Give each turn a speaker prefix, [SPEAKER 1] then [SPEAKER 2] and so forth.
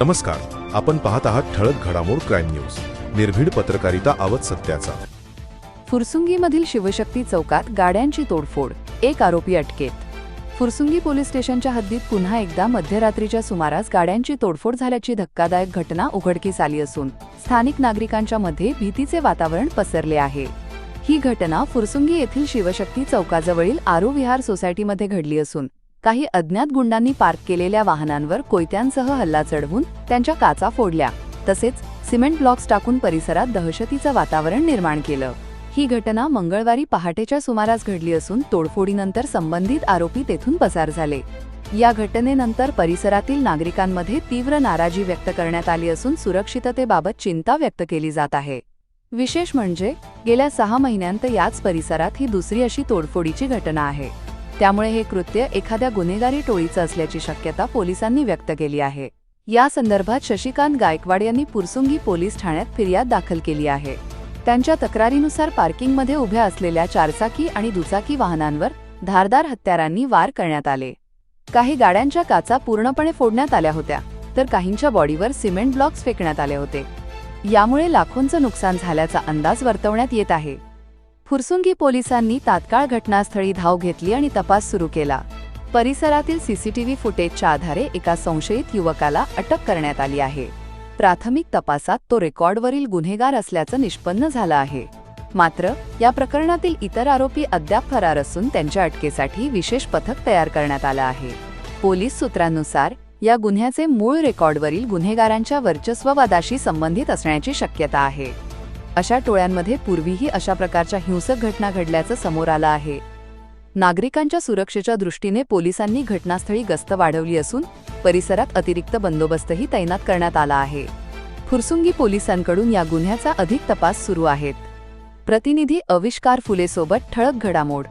[SPEAKER 1] नमस्कार. आपण पाहत आहात ठळक घडामोड क्राईम न्यूज. निर्भीड पत्रकारिता आवत सत्याचा.
[SPEAKER 2] फुरसुंगीमधील शिवशक्ती चौकात गाड्यांची तोडफोड. एक आरोपी अटकेत. फुरसुंगी पोलीस स्टेशनच्या हद्दीत पुन्हा एकदा मध्यरात्रीच्या सुमारास गाड्यांची तोडफोड झाल्याची धक्कादायक घटना उघडकीस आली असून स्थानिक नागरिकांच्या मध्ये भीतीचे वातावरण पसरले आहे. ही घटना फुरसुंगी येथील शिवशक्ती चौकाजवळील आरू विहार सोसायटीमध्ये घडली असून काही अज्ञात गुंडांनी पार्क केलेल्या वाहनांवर कोयत्यांसह हल्ला चढवून त्यांच्या काचा फोडल्या. तसेच सिमेंट ब्लॉक्स टाकून परिसरात दहशतीचं वातावरण निर्माण केलं. ही घटना मंगळवारी पहाटेच्या सुमारास घडली असून तोडफोडीनंतर संबंधित आरोपी तेथून पसार झाले. या घटनेनंतर परिसरातील नागरिकांमध्ये तीव्र नाराजी व्यक्त करण्यात आली असून सुरक्षिततेबाबत चिंता व्यक्त केली जात आहे. विशेष म्हणजे गेल्या सहा महिन्यांत याच परिसरात ही दुसरी अशी तोडफोडीची घटना आहे. त्यामुळे हे कृत्य एखाद्या गुन्हेगारी टोळीचं असल्याची शक्यता पोलिसांनी व्यक्त केली आहे. या संदर्भात शशिकांत गायकवाड यांनी पुरसुंगी पोलीस ठाण्यात फिर्याद दाखल केली आहे. त्यांच्या तक्रारीनुसार पार्किंगमध्ये उभ्या असलेल्या चारचाकी आणि दुचाकी वाहनांवर धारदार हत्यारांनी वार करण्यात आले. काही गाड्यांच्या काचा पूर्णपणे फोडण्यात आल्या होत्या तर काहींच्या बॉडीवर सिमेंट ब्लॉक्स फेकण्यात आले होते. यामुळे लाखोंचं नुकसान झाल्याचा अंदाज वर्तवण्यात येत आहे. फुरसुंगी पोलिसांनी तात्काळ घटनास्थळी धाव घेतली आणि तपास सुरू केला. परिसरातील सीसीटीव्ही फुटेजच्या आधारे एका संशयित युवकाला अटक करण्यात आली आहे. प्राथमिक तपासात तो रेकॉर्डवरील गुन्हेगार असल्याचं निष्पन्न झालं आहे. मात्र या प्रकरणातील इतर आरोपी अद्याप फरार असून त्यांच्या अटकेसाठी विशेष पथक तयार करण्यात आलं आहे. पोलीस सूत्रांनुसार या गुन्ह्याचे मूळ रेकॉर्डवरील गुन्हेगारांच्या वर्चस्ववादाशी संबंधित असण्याची शक्यता आहे. अशा टोळ्यांमध्ये पूर्वीही अशा प्रकारच्या हिंसक घटना घडल्याचं समोर आलं आहे. नागरिकांच्या सुरक्षेच्या दृष्टीने पोलिसांनी घटनास्थळी गस्त वाढवली असून परिसरात अतिरिक्त बंदोबस्तही तैनात करण्यात आला आहे. फुरसुंगी पोलिसांकडून या गुन्ह्याचा अधिक तपास सुरू आहेत. प्रतिनिधी अविष्कार फुलेसोबत ठळक घडामोड.